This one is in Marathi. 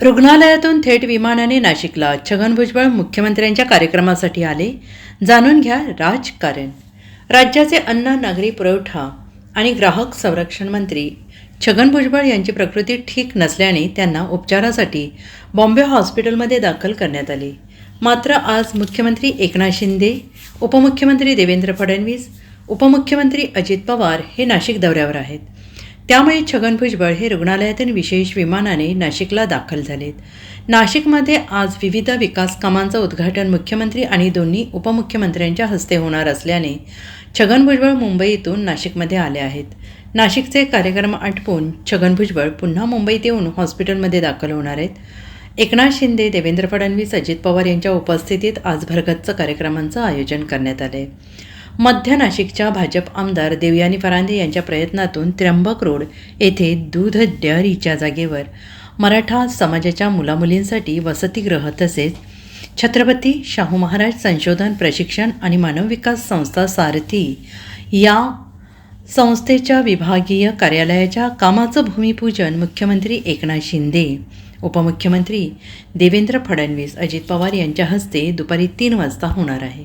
रुग्णालयातून थेट विमानाने नाशिकला छगन भुजबळ मुख्यमंत्र्यांच्या कार्यक्रमासाठी आले. जाणून घ्या राजकारण. राज्याचे अन्न नागरी पुरवठा आणि ग्राहक संरक्षण मंत्री छगन भुजबळ यांची प्रकृती ठीक नसल्याने त्यांना उपचारासाठी बॉम्बे हॉस्पिटलमध्ये दाखल करण्यात आले. मात्र आज मुख्यमंत्री एकनाथ शिंदे उपमुख्यमंत्री देवेंद्र फडणवीस उपमुख्यमंत्री अजित पवार हे नाशिक दौऱ्यावर आहेत. त्यामुळे छगन भुजबळ हे रुग्णालयातून विशेष विमानाने नाशिकला दाखल झालेत. नाशिकमध्ये आज विविध विकास कामांचं उद्घाटन मुख्यमंत्री आणि दोन्ही उपमुख्यमंत्र्यांच्या हस्ते होणार असल्याने छगन भुजबळ मुंबईतून नाशिकमध्ये आले आहेत. नाशिकचे कार्यक्रम आटपून छगन भुजबळ पुन्हा मुंबईत येऊन हॉस्पिटलमध्ये दाखल होणार आहेत. एकनाथ शिंदे देवेंद्र फडणवीस अजित पवार यांच्या उपस्थितीत आज भरगच्च कार्यक्रमांचं आयोजन करण्यात आले मध्य नाशिकच्या भाजप आमदार देवयानी फरांदे यांच्या प्रयत्नातून त्र्यंबक रोड येथे दूध डेअरीच्या जागेवर मराठा समाजाच्या मुलामुलींसाठी वसतिगृह तसेच छत्रपती शाहू महाराज संशोधन प्रशिक्षण आणि मानव विकास संस्था सारथी या संस्थेच्या विभागीय कार्यालयाच्या कामाचं भूमिपूजन मुख्यमंत्री एकनाथ शिंदे उपमुख्यमंत्री देवेंद्र फडणवीस अजित पवार यांच्या हस्ते दुपारी तीन वाजता होणार आहे.